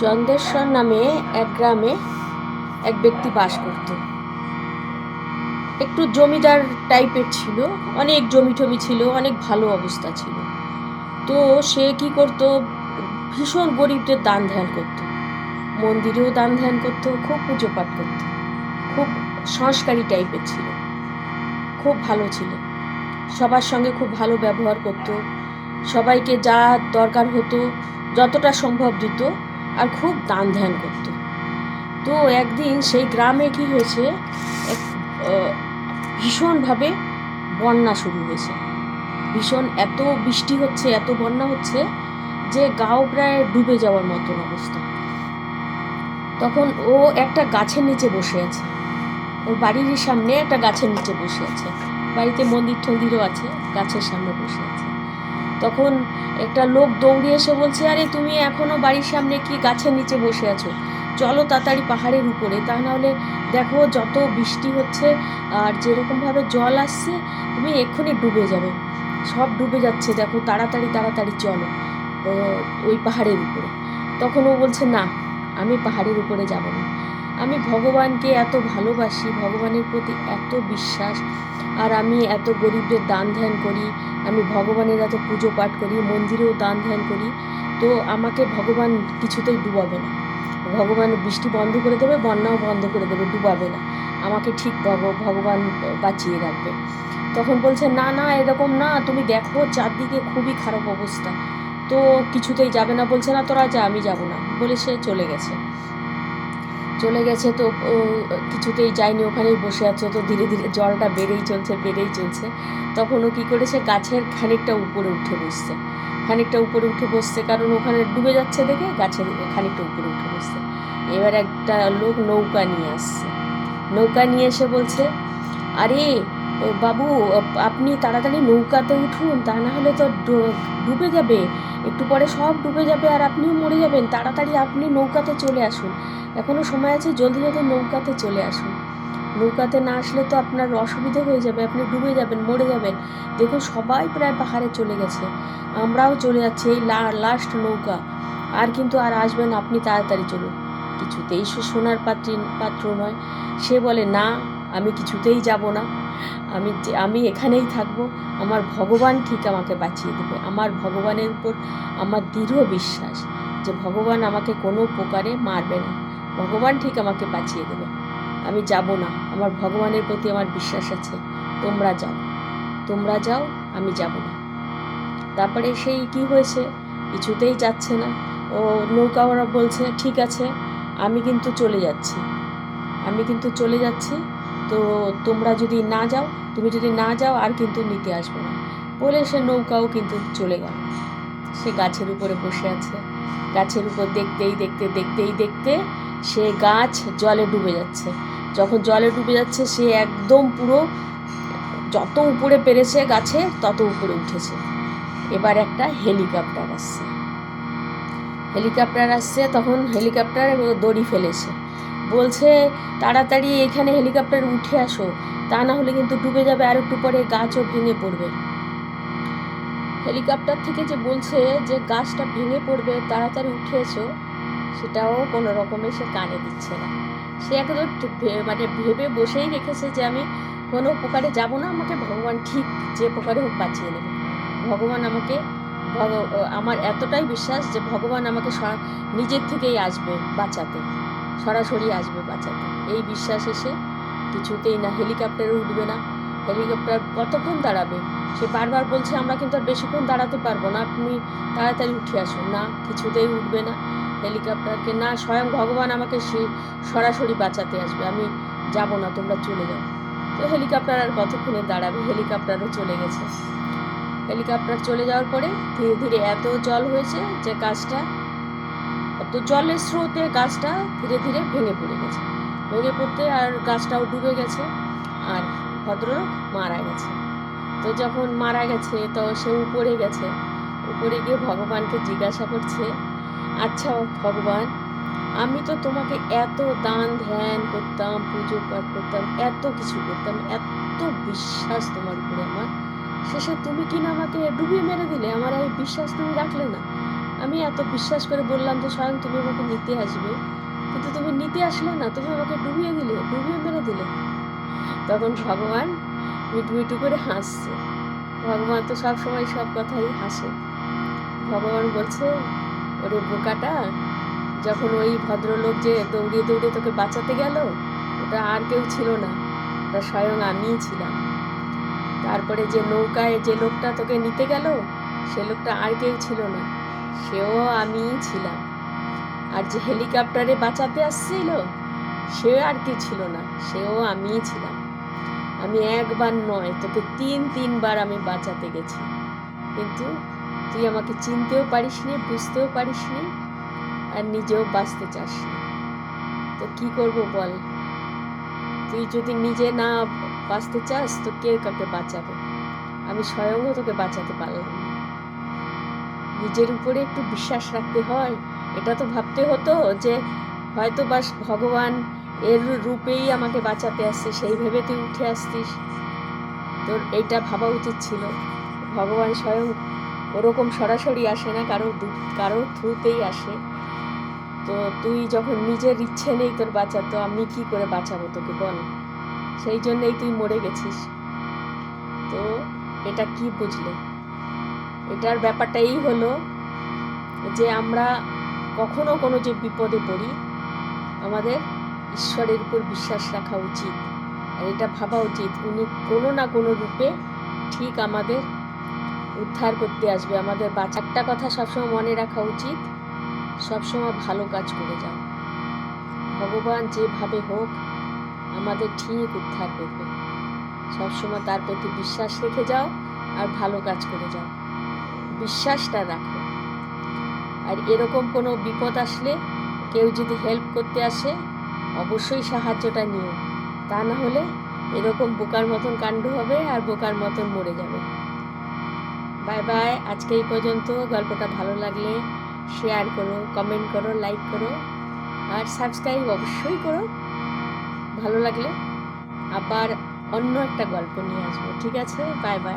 চন্দেশ্বর নামে এক গ্রামে এক ব্যক্তি বাস করত। একটু জমিদার টাইপের ছিল, অনেক জমি টমি ছিল, অনেক ভালো অবস্থা ছিল। তো সে কি করত, ভীষণ গরিবদের দান ধ্যান করত। মন্দিরেও দান ধ্যান করতো, খুব পুজো পাঠ করত, খুব সংস্কারী টাইপের ছিল, খুব ভালো ছিল। সবার সঙ্গে খুব ভালো ব্যবহার করত, সবাইকে যা দরকার হতো, যতটা সম্ভব দিত আর খুব দান ধ্যান করত। তো একদিন সেই গ্রামে কি হয়েছে, এক ভীষণভাবে বন্যা শুরু হয়েছে। ভীষণ এত বৃষ্টি হচ্ছে, এত বন্যা হচ্ছে যে গাও প্রায় ডুবে যাওয়ার মতন অবস্থা। তখন ও একটা গাছের নিচে বসে আছে। ওর বাড়ির সামনে একটা গাছের নিচে বসে আছে। বাড়িতে মন্দির টন্দিরও আছে, গাছের সামনে বসে আছে। তখন একটা লোক দৌড়ে এসে বলছে, আরে, তুমি এখনও বাড়ির সামনে কি গাছের নিচে বসে আছো? চলো তাড়াতাড়ি পাহাড়ের উপরে। তা নাহলে দেখো যত বৃষ্টি হচ্ছে আর যেরকমভাবে জল আসছে, তুমি এক্ষুনি ডুবে যাবে। সব ডুবে যাচ্ছে, দেখো, তাড়াতাড়ি তাড়াতাড়ি চলো ওই পাহাড়ের উপরে। তখন ও বলছে, না, আমি পাহাড়ের উপরে যাব না। আমি ভগবানকে এত ভালোবাসি, ভগবানের প্রতি এত বিশ্বাস, আর আমি এত গরিবদের দান ধ্যান করি আমি ভগবানের এত পুজো পাঠ করি, মন্দিরেও দান ধ্যান করি, তো আমাকে ভগবান কিছুতেই ডুবাবে না। ভগবান বৃষ্টি বন্ধ করে দেবে, বন্যাও বন্ধ করে দেবে, ডুবাবে না। আমাকে ঠিক ভগ- ভগবান বাঁচিয়ে রাখবে। তখন বলছে, না না, এরকম না, তুমি দেখো, চারদিকে খুবই খারাপ অবস্থা। তো কিছুতেই যাবে না। বলছে, না, তোরা যা, আমি যাব না। বলে সে চলে গেছে। চলে গেছে তো কিছুতেই যায়নি, ওখানেই বসে আছে। তো ধীরে ধীরে জলটা বেড়েই চলছে বেড়েই চলছে। তখন ও কী করেছে, গাছের খানিকটা উপরে উঠে বসছে। খানিকটা উপরে উঠে বসছে কারণ ওখানে ডুবে যাচ্ছে দেখে গাছের খানিকটা উপরে উঠে বসছে। এবার একটা লোক নৌকা নিয়ে আসছে। নৌকা নিয়ে এসে বলছে, আরে বাবু আপনি তাড়াতাড়ি নৌকাতে উঠুন, তা না হলে তো ডুবে যাবে। একটু পরে সব ডুবে যাবে আর আপনিও মরে যাবেন। তাড়াতাড়ি আপনি নৌকাতে চলে আসুন। এখনও সময় আছে, জলদি জলদি নৌকাতে চলে আসুন। নৌকাতে না আসলে তো আপনার অসুবিধে হয়ে যাবে, আপনি ডুবে যাবেন, মরে যাবেন। দেখুন, সবাই প্রায় পাহাড়ে চলে গেছে। আমরাও চলে যাচ্ছি এই লাস্ট নৌকা। আর কিন্তু আর আসবেন আপনি তাড়াতাড়ি চলুন। কিছুতেই সে সোনার পাত্রী, পাত্র নয়। সে বলে, না আমি কিছুতেই যাব না। আমি আমি এখানেই থাকব। আমার ভগবান ঠিক আমাকে বাঁচিয়ে দেবে। আমার ভগবানের উপর আমার দৃঢ় বিশ্বাস যে ভগবান আমাকে কোনো প্রকারে মারবে না। ভগবান ঠিক আমাকে বাঁচিয়ে দেবে। আমি যাব না। আমার ভগবানের প্রতি আমার বিশ্বাস আছে। তোমরা যাও। তোমরা যাও, আমি যাব না। তারপরে সেই কি হয়েছে? কিছুতেই যাচ্ছে না। ও নৌকা ওরা বলছে, ঠিক আছে, আমি কিন্তু চলে যাচ্ছি। আমি কিন্তু চলে যাচ্ছি। তো তোমরা যদি না যাও, তুমি যদি না যাও, আর কিন্তু নিতে আসবে না। বলে সে নৌকাও কিন্তু চলে গেল। সে গাছের উপরে বসে আছে। গাছের উপর দেখতেই, দেখতে দেখতেই, দেখতে সে গাছ জলে ডুবে যাচ্ছে। যখন জলে ডুবে যাচ্ছে, সে একদম পুরো যত উপরে পেরেছে গাছে, তত উপরে উঠেছে। এবার একটা হেলিকপ্টার আসছে। হেলিকপ্টার আসছে, তখন হেলিকপ্টার দড়ি ফেলেছে। বলছে, তাড়াতাড়ি এখানে হেলিকপ্টার উঠে আসো, তা না হলে কিন্তু ডুবে যাবে আর একটু পরে গাছও ভেঙে পড়বে। হেলিকপ্টার থেকে যে বলছে যে গাছটা ভেঙে পড়বে, তাড়াতাড়ি উঠে এসো, সেটাও কোনো রকমে সে কানে দিচ্ছে না। সে একদম মানে ভেবে বসেই রেখেছে যে আমি কোনো প্রকারে যাব না, আমাকে ভগবান ঠিক যে প্রকারে হোক বাঁচিয়ে নেবে। ভগবান আমাকে আমার এতটাই বিশ্বাস যে ভগবান আমাকে নিজের থেকেই আসবে বাঁচাতে। সরাসরি আসবে বাঁচাতে। এই বিশ্বাস এসে কিছুতেই না, হেলিকপ্টারে উঠবে না। হেলিকপ্টার কতক্ষণ দাঁড়াবে? সে বারবার বলছে, আমরা কিন্তু আর বেশিক্ষণ দাঁড়াতে পারব না, আপনি তাড়াতাড়ি উঠে আসুন। না, কিছুতেই উঠবে না। হেলিকপ্টারকে না, স্বয়ং ভগবান আমাকে সে সরাসরি বাঁচাতে আসবে। আমি যাব না, তোমরা চলে যাও। তো হেলিকপ্টার আর কতক্ষণে দাঁড়াবে? হেলিকপ্টারও চলে গেছে। হেলিকপ্টার চলে যাওয়ার পরে ধীরে ধীরে এত জল হয়েছে যে গাছটা তো জলের স্রোতে গাছটা ধীরে ধীরে ভেঙে পড়ে গেছে। ভেঙে পড়তে আর গাছটাও ডুবে গেছে আর ভদ্রলোক মারা গেছে। তো যখন মারা গেছে, তো সে উপরে গেছে। উপরে গিয়ে ভগবানকে জিজ্ঞাসা করছে আচ্ছা ভগবান, আমি তো তোমাকে এত দান, ধ্যান করতাম, পুজো পাঠ করতাম, এত কিছু করতাম, এত বিশ্বাস তোমার উপরে আমার। শেষে তুমি কিনা আমাকে ডুবিয়ে মেরে দিলে? আমার এই বিশ্বাস তুমি রাখলে না। আমি এত বিশ্বাস করে বললাম যে স্বয়ং তুমি আমাকে নিতে আসবে। কিন্তু তুমি নিতে আসলে না, তুমি আমাকে ডুবিয়ে দিলে, ডুবিয়ে মেরে দিলে। তখন ভগবান মিটু মিটু করে হাসছে। ভগবান তো সব সময় সব কথাই হাসে। ভগবান বলছে, ওরে বোকাটা, যখন ওই ভদ্রলোক যে দৌড়িয়ে দৌড়িয়ে তোকে বাঁচাতে গেল, ওটা আর কেউ ছিল না, ওটা স্বয়ং আমিই ছিলাম। তারপরে যে নৌকায় যে লোকটা তোকে নিতে গেল, সে লোকটা আর কেউ ছিল না। সেও আমিই ছিলাম। আর যে হেলিকপ্টারে বাঁচাতে আসছিল সে আর কেউ ছিল না, সেও আমিই ছিলাম। আমি একবার নয়, তোকে তিন, তিনবার আমি বাঁচাতে গেছি। কিন্তু তুই আমাকে চিনতেও পারিসনি বুঝতেও পারিস নি, আর নিজেও বাঁচতে চাসনি তো কি করব বল? তুই যদি নিজে না বাঁচতে চাস, তো কে কাকে বাঁচাবে? আমি স্বয়ংও তোকে বাঁচাতে পারলাম না। নিজের উপরে একটু বিশ্বাস রাখতে হয়। এটা তো ভাবতে হতো যে হয়তো বাস ভগবান এর রূপেই আমাকে বাঁচাতে আসছে, সেই ভেবে তুই উঠে আসতিস। তোর এইটা ভাবা উচিত ছিল। ভগবান স্বয়ং ওরকম সরাসরি আসে না, কারও কারোর থ্রুতেই আসে। তো তুই যখন নিজের ইচ্ছে নেই তোর বাঁচাতো আমি কি করে বাঁচাবো তোকে বল? সেই জন্যই তুই মরে গেছিস। তো এটা কি বুঝলে? এটার ব্যাপারটা এই হলো যে আমরা কখনো কোনো যে বিপদে পড়ি, আমাদের ঈশ্বরের উপর বিশ্বাস রাখা উচিত। আর এটা ভাবা উচিত, উনি কোনো না কোনো রূপে ঠিক আমাদের উদ্ধার করতে আসবে, আমাদের বাচ্চা একটা কথা সবসময় মনে রাখা উচিত, সবসময় ভালো কাজ করে যাও। ভগবান যেভাবে হোক আমাদের ঠিক উদ্ধার করবে। সবসময় তার প্রতি বিশ্বাস রেখে যাও আর ভালো কাজ করে যাও। বিশ্বাসটা রাখো। আর এরকম কোনো বিপদ আসলে, কেউ যদি হেল্প করতে আসে, অবশ্যই সাহায্যটা নিও। তা না হলে এরকম বোকার মতন কাণ্ড হবে আর বোকার মতন মরে যাবে। বাই বাই, আজকে এই পর্যন্ত। গল্পটা ভালো লাগলে শেয়ার করো কমেন্ট করো লাইক করো। আর সাবস্ক্রাইব অবশ্যই করো। ভালো লাগলে আবার অন্য একটা গল্প নিয়ে আসব। ঠিক আছে? Bye bye.